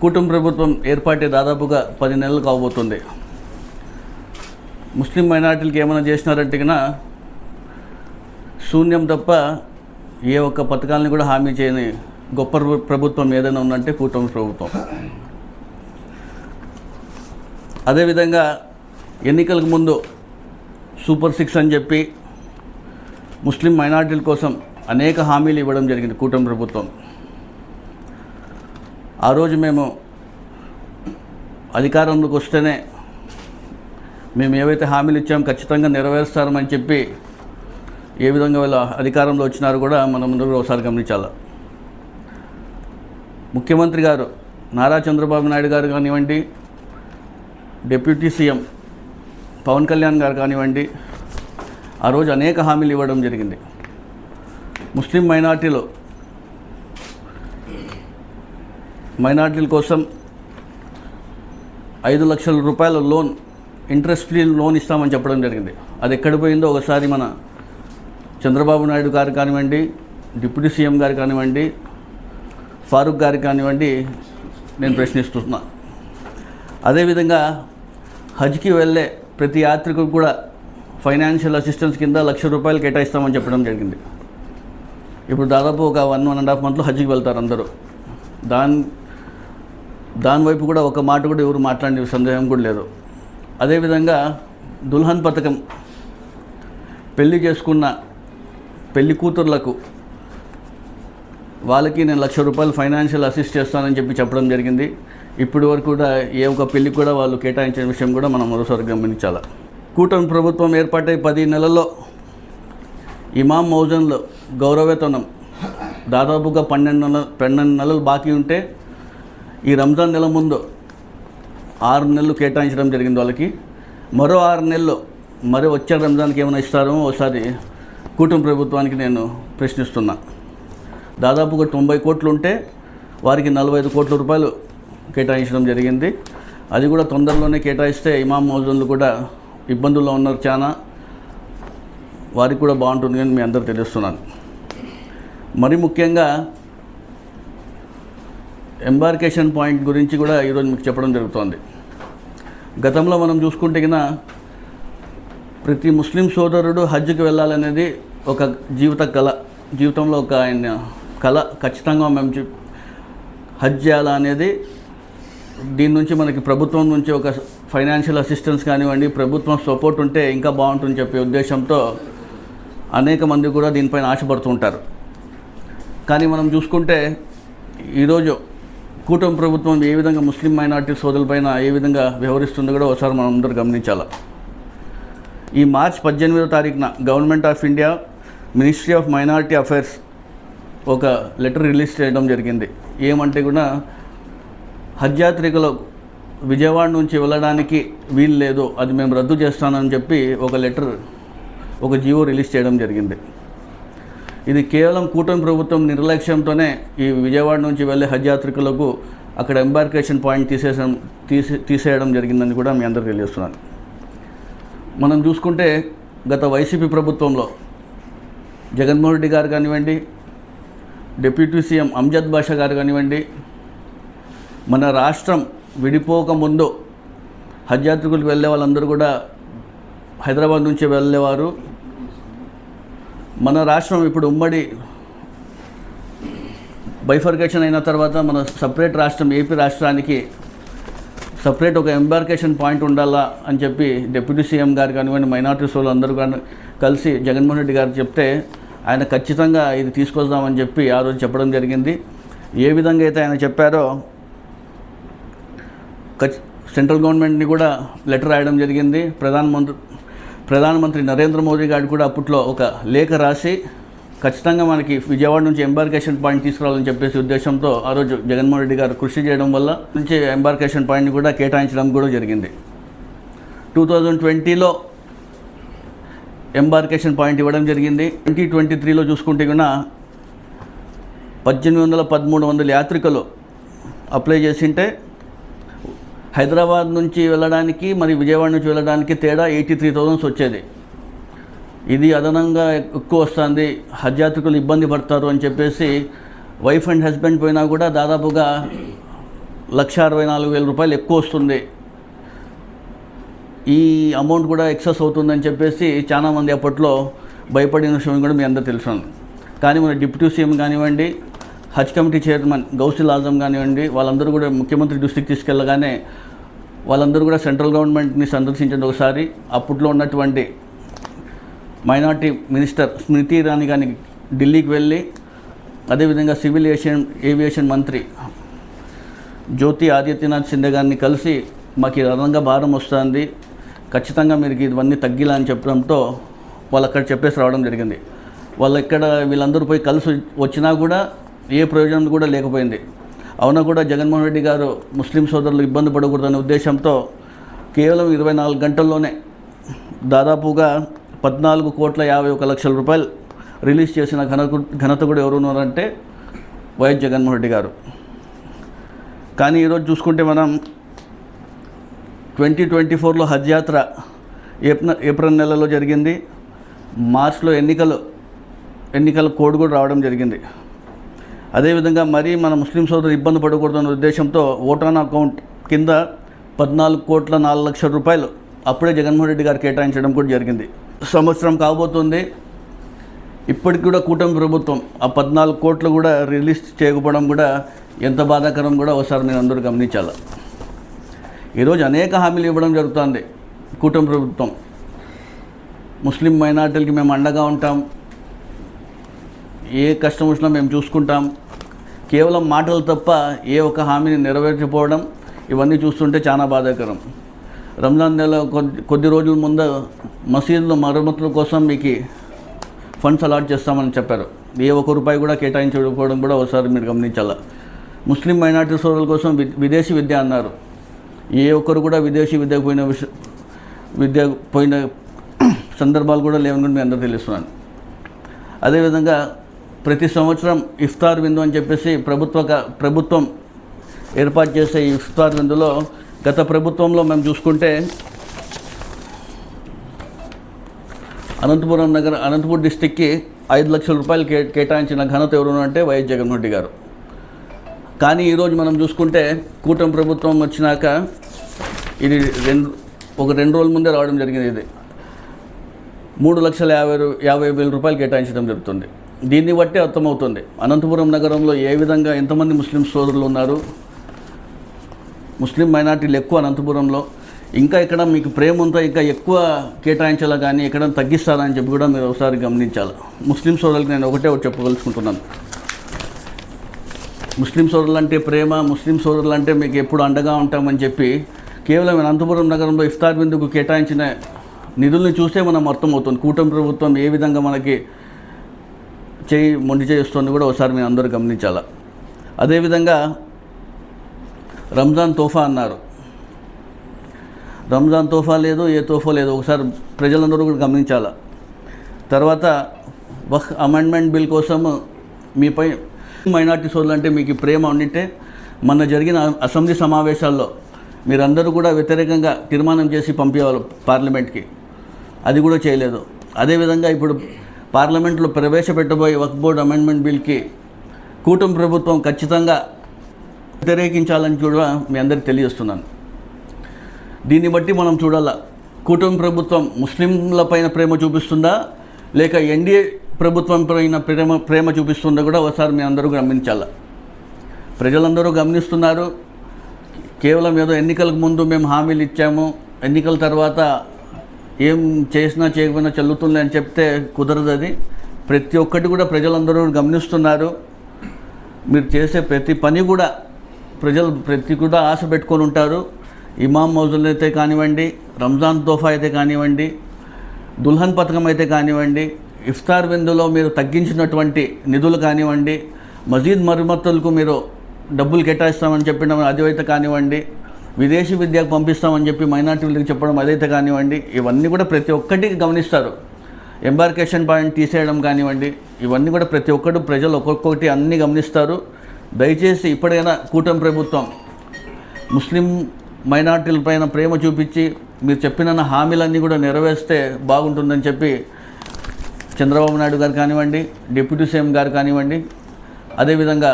కూటమి ప్రభుత్వం ఏర్పాటే దాదాపుగా పది నెలలు కాబోతుంది ముస్లిం మైనార్టీలకి ఏమైనా చేసినారంటే కన్నా శూన్యం తప్ప ఏ ఒక్క పథకాలను కూడా హామీ చేయని గొప్ప ప్రభుత్వం ఏదైనా ఉందంటే కూటమి ప్రభుత్వం. అదేవిధంగా ఎన్నికలకు ముందు సూపర్ సిక్స్ అని చెప్పి ముస్లిం మైనార్టీల కోసం అనేక హామీలు ఇవ్వడం జరిగింది కూటమి ప్రభుత్వం. ఆ రోజు మేము అధికారంలోకి వస్తేనే మేము ఏవైతే హామీలు ఇచ్చామో ఖచ్చితంగా నెరవేరుస్తారని చెప్పి ఏ విధంగా వీళ్ళు అధికారంలో వచ్చినారో కూడా మనం ముందు ఒకసారి గమనించాలి. ముఖ్యమంత్రి గారు నారా చంద్రబాబు నాయుడు గారు కానివ్వండి డిప్యూటీ సీఎం పవన్ కళ్యాణ్ గారు కానివ్వండి ఆ రోజు అనేక హామీలు ఇవ్వడం జరిగింది. ముస్లిం మైనార్టీలు మైనార్టీల కోసం ఐదు లక్షల రూపాయల లోన్ ఇంట్రెస్ట్ ఫ్రీ లోన్ ఇస్తామని చెప్పడం జరిగింది. అది ఎక్కడ పోయిందో ఒకసారి మన చంద్రబాబు నాయుడు గారు కానివ్వండి డిప్యూటీ సీఎం గారు కానివ్వండి ఫారూక్ గారికి కానివ్వండి నేను ప్రశ్నిస్తున్నా. అదేవిధంగా హజ్కి వెళ్ళే ప్రతి యాత్రికుడు కూడా ఫైనాన్షియల్ అసిస్టెన్స్ కింద లక్ష రూపాయలు కేటాయిస్తామని చెప్పడం జరిగింది. ఇప్పుడు దాదాపు ఒక వన్ వన్ అండ్ హాఫ్ మంత్లో హజ్కి వెళ్తారు అందరూ. దాని దాని వైపు కూడా ఒక మాట కూడా ఎవరు మాట్లాడే సందేహం కూడా లేదు. అదేవిధంగా దుల్హన్ పథకం పెళ్ళి చేసుకున్న పెళ్ళి కూతుర్లకు వాళ్ళకి నేను లక్ష రూపాయలు ఫైనాన్షియల్ అసిస్ట్ చేస్తానని చెప్పి చెప్పడం జరిగింది. ఇప్పటి వరకు కూడా ఏ ఒక్క పెళ్ళి కూడా వాళ్ళు కేటాయించిన విషయం కూడా మనం మరోసారి గమనించాలి. కూటమి ప్రభుత్వం ఏర్పాటై పది నెలల్లో ఇమాం మౌజన్లో గౌరవేతనం దాదాపుగా పన్నెండు నెలలు పన్నెండు నెలలు బాకీ ఉంటే ఈ రంజాన్ నెల ముందు ఆరు నెలలు కేటాయించడం జరిగింది వాళ్ళకి. మరో ఆరు నెలలు మరి వచ్చే రంజాన్కి ఏమైనా ఇస్తారో ఒకసారి కూటమి ప్రభుత్వానికి నేను ప్రశ్నిస్తున్నా. దాదాపుగా తొంభై కోట్లు ఉంటే వారికి నలభై ఐదు కోట్ల రూపాయలు కేటాయించడం జరిగింది. అది కూడా తొందరలోనే కేటాయిస్తే ఇమాం మౌజన్లు కూడా ఇబ్బందుల్లో ఉన్నారు చాలా వారికి కూడా బాగుంటుంది అని మీ అందరూ తెలుస్తున్నాను. మరి ముఖ్యంగా ఎంబార్కేషన్ పాయింట్ గురించి కూడా ఈరోజు మీకు చెప్పడం జరుగుతోంది. గతంలో మనం చూసుకుంటే కన్నా ప్రతి ముస్లిం సోదరుడు హజ్కి వెళ్ళాలనేది ఒక జీవిత కళ జీవితంలో ఒక ఆయన కళ. ఖచ్చితంగా మేము హజ్ చేయాలా అనేది దీని నుంచి మనకి ప్రభుత్వం నుంచి ఒక ఫైనాన్షియల్ అసిస్టెన్స్ కానివ్వండి ప్రభుత్వం సపోర్ట్ ఉంటే ఇంకా బాగుంటుందని చెప్పే ఉద్దేశంతో అనేక మంది కూడా దీనిపైన ఆశపడుతుంటారు కానీ మనం చూసుకుంటే ఈరోజు కూటమి ప్రభుత్వం ఏ విధంగా ముస్లిం మైనార్టీ సోదరులపైన ఏ విధంగా వ్యవహరిస్తుందో కూడా ఒకసారి మనం అందరూ గమనించాలి. ఈ మార్చ్ పద్దెనిమిదో తారీఖున government of India ministry of minority affairs ఒక లెటర్ రిలీజ్ చేయడం జరిగింది. ఏమంటే కూడా హజ్ యాత్రికులు విజయవాడ నుంచి వెళ్ళడానికి వీలు లేదు అది మేము రద్దు చేస్తానని చెప్పి ఒక లెటర్ ఒక జీవో రిలీజ్ చేయడం జరిగింది. కేవలం కూటమి ప్రభుత్వం నిర్లక్ష్యంతోనే ఈ విజయవాడ నుంచి వెళ్ళే హజ్ యాత్రికులకు అక్కడ ఎంబార్కేషన్ పాయింట్ తీసేసడం తీసే తీసేయడం జరిగిందని కూడా మీ అందరికీ తెలియజేస్తున్నాను మనం చూసుకుంటే గత వైసీపీ ప్రభుత్వంలో జగన్మోహన్ రెడ్డి గారు కానివ్వండి డిప్యూటీ సీఎం అంజద్ బాషా గారు కానివ్వండి మన రాష్ట్రం విడిపోక ముందు హజ్ యాత్రికులకు వెళ్ళే వాళ్ళందరూ కూడా హైదరాబాద్ నుంచి వెళ్ళేవారు. మన రాష్ట్రం ఇప్పుడు ఉమ్మడి బైఫర్కేషన్ అయిన తర్వాత మన సపరేట్ రాష్ట్రం ఏపీ రాష్ట్రానికి సపరేట్ ఒక ఎంబార్కేషన్ పాయింట్ ఉండాలా అని చెప్పి డిప్యూటీ సీఎం గారు కానివ్వండి మైనార్టీస్ వాళ్ళు అందరూ కానీ కలిసి జగన్మోహన్ రెడ్డి గారు చెప్తే ఆయన ఖచ్చితంగా ఇది తీసుకొస్తామని చెప్పి ఆ రోజు చెప్పడం జరిగింది. ఏ విధంగా అయితే ఆయన చెప్పారో సెంట్రల్ గవర్నమెంట్ని కూడా లెటర్ రాయడం జరిగింది. ప్రధానమంత్రి ప్రధానమంత్రి నరేంద్ర మోదీ గారు కూడా అప్పట్లో ఒక లేఖ రాసి ఖచ్చితంగా మనకి విజయవాడ నుంచి ఎంబార్కేషన్ పాయింట్ తీసుకురావాలని చెప్పేసి ఉద్దేశంతో ఆ రోజు జగన్మోహన్ రెడ్డి గారు కృషి చేయడం వల్ల నుంచి ఎంబార్కేషన్ పాయింట్ని కూడా కేటాయించడం కూడా జరిగింది. టూ థౌజండ్ ట్వంటీలో ఎంబార్కేషన్ పాయింట్ ఇవ్వడం జరిగింది. ట్వంటీ ట్వంటీ త్రీలో చూసుకుంటే కూడా పద్దెనిమిది వందల పదమూడు వందల యాత్రికులు అప్లై చేసింటే హైదరాబాద్ నుంచి వెళ్ళడానికి మరి విజయవాడ నుంచి వెళ్ళడానికి తేడా ఎయిటీ త్రీ థౌజండ్స్ వచ్చేది. ఇది అదనంగా ఎక్కువ వస్తుంది. హజ్ యాత్రికులు ఇబ్బంది పడతారు అని చెప్పేసి వైఫ్ అండ్ హస్బెండ్ పోయినా కూడా దాదాపుగా లక్ష అరవై నాలుగు వేల రూపాయలు ఎక్కువ వస్తుంది. ఈ అమౌంట్ కూడా ఎక్సెస్ అవుతుందని చెప్పేసి చాలామంది అప్పట్లో భయపడిన విషయం కూడా మీ అందరూ తెలుసు. కానీ మన డిప్యూటీ సీఎం కానివ్వండి హజ్ కమిటీ చైర్మన్ గౌసిల్ ఆజం కానివ్వండి వాళ్ళందరూ కూడా ముఖ్యమంత్రి దృష్టికి తీసుకెళ్ళగానే వాళ్ళందరూ కూడా సెంట్రల్ గవర్నమెంట్ని సందర్శించండి ఒకసారి. అప్పట్లో ఉన్నటువంటి మైనార్టీ మినిస్టర్ స్మృతి ఇరానీ కానీ ఢిల్లీకి వెళ్ళి అదేవిధంగా సివిల్ ఏషియన్ ఏవియేషన్ మంత్రి జ్యోతి ఆదిత్యనాథ్ సింధే గారిని కలిసి మాకు ఈ అదనంగా భారం వస్తుంది. ఖచ్చితంగా మీరు ఇవన్నీ తగ్గిలా అని చెప్పడంతో వాళ్ళు అక్కడ చెప్పేసి రావడం జరిగింది. వాళ్ళు ఇక్కడ వీళ్ళందరూ పోయి కలిసి వచ్చినా కూడా ఏ ప్రయోజనం కూడా లేకపోయింది. అవునా కూడా జగన్మోహన్ రెడ్డి గారు ముస్లిం సోదరులు ఇబ్బంది పడకూడదనే ఉద్దేశంతో కేవలం ఇరవై నాలుగు గంటల్లోనే దాదాపుగా పద్నాలుగు కోట్ల యాభై ఒక లక్షల రూపాయలు రిలీజ్ చేసిన ఘన ఘనత కూడా ఎవరు ఉన్నారంటే వైఎస్ జగన్మోహన్ రెడ్డి గారు. కానీ ఈరోజు చూసుకుంటే మనం ట్వంటీ ట్వంటీ ఫోర్లో హజ్ యాత్ర ఏప్రిల్ ఏప్రిల్ నెలలో జరిగింది. మార్చ్లో ఎన్నికలు ఎన్నికల కోడ్ కూడా రావడం జరిగింది. అదేవిధంగా మరీ మన ముస్లిం సోదరులు ఇబ్బంది పడకూడదన్న ఉద్దేశంతో ఓటాన్ అకౌంట్ కింద పద్నాలుగు కోట్ల నాలుగు లక్షల రూపాయలు అప్పుడే జగన్మోహన్ రెడ్డి గారు కేటాయించడం కూడా జరిగింది. సంవత్సరం కాబోతుంది. ఇప్పటికి కూడా కూటమి ప్రభుత్వం ఆ పద్నాలుగు కోట్లు కూడా రిలీజ్ చేయకపోవడం కూడా ఎంత బాధాకరం కూడా ఒకసారి మీరు అందరూ గమనించాలి. ఈరోజు అనేక హామీలు ఇవ్వడం జరుగుతుంది కూటమి ప్రభుత్వం. ముస్లిం మైనార్టీలకి మేము అండగా ఉంటాం. ఏ కష్టం వచ్చినా మేము చూసుకుంటాం. కేవలం మాటలు తప్ప ఏ ఒక్క హామీని నెరవేర్చకపోవడం ఇవన్నీ చూస్తుంటే చాలా బాధాకరం. రంజాన్ నెల కొద్ది కొద్ది రోజుల ముందు మసీదుల మరమ్మతుల కోసం మీకు ఫండ్స్ అలాట్ చేస్తామని చెప్పారు. ఏ ఒక్క రూపాయి కూడా కేటాయించకపోవడం కూడా ఒకసారి మీరు గమనించాల. ముస్లిం మైనార్టీ సోదరుల కోసం విదేశీ విద్య అన్నారు. ఏ ఒక్కరు కూడా విదేశీ విద్యకు పోయిన విష విద్య పోయిన సందర్భాలు కూడా లేవని కూడా మీ అందరూ తెలుస్తున్నాను. అదేవిధంగా ప్రతి సంవత్సరం ఇఫ్తార్ విందు అని చెప్పేసి ప్రభుత్వ ప్రభుత్వం ఏర్పాటు చేసే ఈ ఇఫ్తార్ విందులో గత ప్రభుత్వంలో మేము చూసుకుంటే అనంతపురం నగర అనంతపురం డిస్టిక్కి ఐదు లక్షల రూపాయలు కే కేటాయించిన ఘనత ఎవరు అంటే వైఎస్ జగన్మోహన్ రెడ్డి గారు. కానీ ఈరోజు మనం చూసుకుంటే కూటమి ప్రభుత్వం వచ్చినాక ఇది రెండు ఒక రెండు రోజుల ముందే రావడం జరిగింది ఇది. మూడు లక్షల యాభై యాభై వేల రూపాయలు కేటాయించడం జరుగుతుంది. దీన్ని బట్టి అర్థమవుతుంది. అనంతపురం నగరంలో ఏ విధంగా ఎంతమంది ముస్లిం సోదరులు ఉన్నారు? ముస్లిం మైనార్టీలు ఎక్కువ అనంతపురంలో. ఇంకా ఇక్కడ మీకు ప్రేమ ఉంటే ఇంకా ఎక్కువ కేటాయించాలా కానీ ఎక్కడ తగ్గిస్తారా అని చెప్పి కూడా మీరు ఒకసారి గమనించాలి. ముస్లిం సోదరులకు నేను ఒకటే ఒకటి చెప్పదలుచుకుంటున్నాను. ముస్లిం సోదరులు అంటే ప్రేమ ముస్లిం సోదరులు అంటే మీకు ఎప్పుడు అండగా ఉంటామని చెప్పి కేవలం అనంతపురం నగరంలో ఇఫ్తార్ బిందుకు కేటాయించిన నిధుల్ని చూస్తే మనం అర్థమవుతుంది. కూటమి ప్రభుత్వం ఏ విధంగా మనకి చేయి మొండి చేయిస్తుంది కూడా ఒకసారి మీరు అందరూ గమనించాలి. అదేవిధంగా రంజాన్ తోఫా అన్నారు. రంజాన్ తోఫా లేదు ఏ తోఫా లేదు ఒకసారి ప్రజలందరూ కూడా గమనించాలా. తర్వాత వక్ అమెండ్మెంట్ బిల్ కోసం మీపై మైనార్టీ సోదరులు అంటే మీకు ప్రేమ ఉండింటే మొన్న జరిగిన అసెంబ్లీ సమావేశాల్లో మీరందరూ కూడా వ్యతిరేకంగా తీర్మానం చేసి పంపేవాళ్ళు పార్లమెంట్కి. అది కూడా చేయలేదు. అదేవిధంగా ఇప్పుడు పార్లమెంట్లో ప్రవేశపెట్టబోయే వక్ బోర్డ్ అమెండ్మెంట్ బిల్కి కూటమి ప్రభుత్వం ఖచ్చితంగా వ్యతిరేకించాలని కూడా మీ అందరికి తెలియజేస్తున్నాను. దీన్ని బట్టి మనం చూడాల కూటమి ప్రభుత్వం ముస్లింల పైన ప్రేమ చూపిస్తుందా లేక ఎన్డీఏ ప్రభుత్వం పైన ప్రేమ ప్రేమ చూపిస్తుందా కూడా ఒకసారి మీ అందరూ గమనించాల? ప్రజలందరూ గమనిస్తున్నారు కేవలం ఏదో ఎన్నికలకు ముందు మేము హామీలు ఇచ్చాము ఎన్నికల తర్వాత ఏం చేసినా చేయకపోయినా చల్లుతుంది అని చెప్తే కుదరదు అది. ప్రతి ఒక్కటి కూడా ప్రజలందరూ గమనిస్తున్నారు. మీరు చేసే ప్రతి పని కూడా ప్రజలు ప్రతి కూడా ఆశ పెట్టుకొని ఉంటారు. ఇమాం మౌజులు అయితే కానివ్వండి రంజాన్ తోఫా అయితే కానివ్వండి దుల్హన్ పథకం అయితే కానివ్వండి ఇఫ్తార్ విందులో మీరు తగ్గించినటువంటి నిధులు కానివ్వండి మజీద్ మరమ్మతులకు మీరు డబ్బులు కేటాయిస్తామని చెప్పిన అదైతే కానివ్వండి విదేశీ విద్యకు పంపిస్తామని చెప్పి మైనార్టీలకు చెప్పడం అదైతే కానివ్వండి ఇవన్నీ కూడా ప్రతి ఒక్కటి గమనిస్తారు. ఎంబార్కేషన్ పాయింట్ తీసేయడం కానివ్వండి ఇవన్నీ కూడా ప్రతి ఒక్కరు ప్రజలు ఒక్కొక్కటి అన్నీ గమనిస్తారు. దయచేసి ఇప్పటికైనా కూటమి ప్రభుత్వం ముస్లిం మైనార్టీల పైన ప్రేమ చూపించి మీరు చెప్పిన హామీలన్నీ కూడా నెరవేర్స్తే బాగుంటుందని చెప్పి చంద్రబాబు నాయుడు గారు కానివ్వండి డిప్యూటీ సీఎం గారు కానివ్వండి అదేవిధంగా